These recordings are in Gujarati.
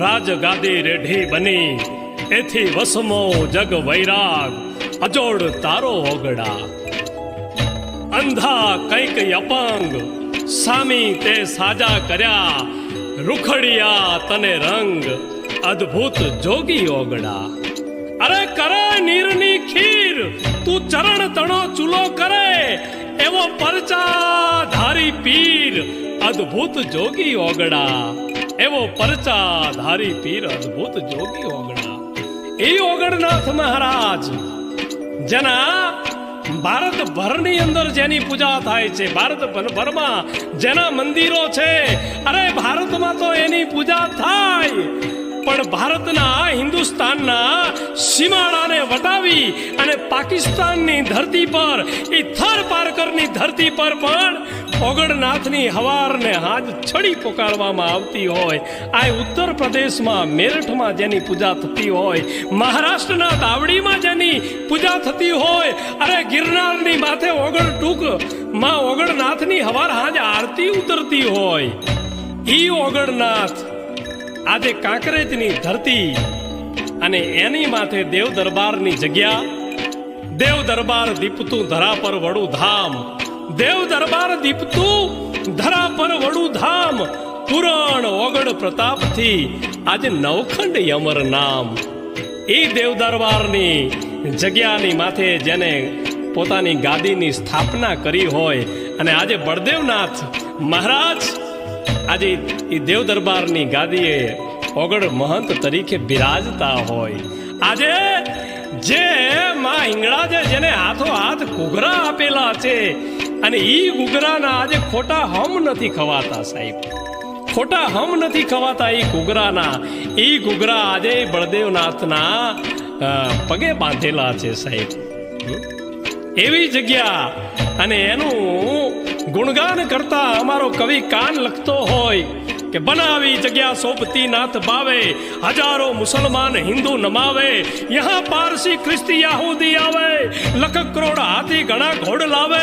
રાજ ગાદી રેઢી બની. એથી વસમો જગ વૈરાગ, અજોડ તારો ઓગડા અંધા કંઈક અપંગ, સામી તે સાજા કર્યા. રૂખડિયા તને રંગ, અદ્ભુત જોગી ઓગડા અરે કરે નીરની ખીર, તું ચરણ તણો ચૂલો કરે. એવો પરચા ધારી પીર, અદ્ભુત જોગી ઓગડા એવો પરચા ધારી પીર અદ્ભુત જોગી ઓગણા. એ ઓગણનાથ મહારાજ, જેના ભારત ભરની અંદર જેની પૂજા થાય છે, ભારત ભરમાં જેના મંદિરો છે, અરે ભારતમાં તો એની પૂજા થાય. પણ ભારતના હિન્દુસ્તાનના સીમાડાને વટાવી અને પાકિસ્તાનની ધરતી પર, એ થર પારકરની ધરતી પર પણ ઓગણનાથની હવારને હાજ છડી પોકારવામાં આવતી હોય. આ ઉત્તર પ્રદેશમાં મેરઠમાં જેની પૂજા થતી હોય, મહારાષ્ટ્રના દાવડીમાં જેની પૂજા થતી હોય અરે ગિરનારની માથે ઓગણ ટૂંકમાં ઓગણનાથની હવાર હાજ આરતી ઉતરતી હોય. ઈ ઓગણનાથ આજે કાંકરેજની ધરતી અને એની માથે દેવ દરબારની જગ્યા દેવ દરબાર દીપતું ધરા પર વડું ધામ દેવ દરબાર દીપતું, ધરા પર વડું ધામ. પુરાણ ઓગણ પ્રતાપથી આજે નવખંડ યમર નામ. એ દેવ દરબારની જગ્યાની માથે જેને પોતાની ગાદીની સ્થાપના કરી હોય અને આજે બળદેવનાથ મહારાજ આજે એ દેવ દરબારની ગાદીએ ઓગળ મહંત તરીકે બિરાજતા હોય. આજે જે માં હિંગળાજે જેને હાથો હાથ ઘૂઘરા આપેલા છે અને ઈ ઘૂઘરાના આજે ખોટા હમ નથી ખવાતા સાહેબ. ખોટા હમ નથી ખવાતા ઈ ઘૂઘરાના. ઈ ઘૂઘરા આજે બળદેવનાથના પગે બાંધેલા છે સાહેબ. એવી જગ્યા અને એનું ગુણગાન કરતા અમારો કવિ કાન લખતો હોય. કે બનાવી જગ્યા સોપતી નાથ ભાવે હજારો મુસલમાન હિન્દુ નમાવે, યહાં પારસી ખ્રિસ્તી યહૂદી આવે લખ કરોડ હાથી ઘણા ઘોડ લાવે,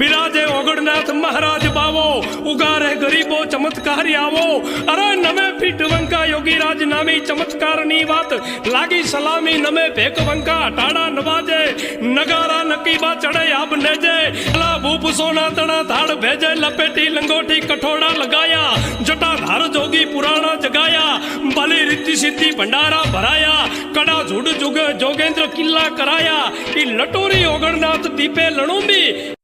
બિરાજે ઓગણનાથ મહારાજ બાવો, ઉગારે ગરીબો ચમત્કારી આવો. અરે નમે પીઠ વંકા યોગીરાજ નામી ચમત્કારની વાત, લાગી સલામી નમે ભેક વંકા ટાડા નવાજે, નગારા નકીબા ચડે આબ નેજે લા ભૂપ સોના તણા ધાડ ભેજે, લપેટી લંગોટી કઠોડા લગાયા, જટા ધાર જોગી પુરાણા જગાયા બલી રીતિ સિદ્ધિ ભંડારા ભરાયા, કડા ઝુડ જુગ જોગેન્દ્ર કિલ્લા કરાયા ઈ લટોરી ઓગણનાથ દીપે લણુંબી.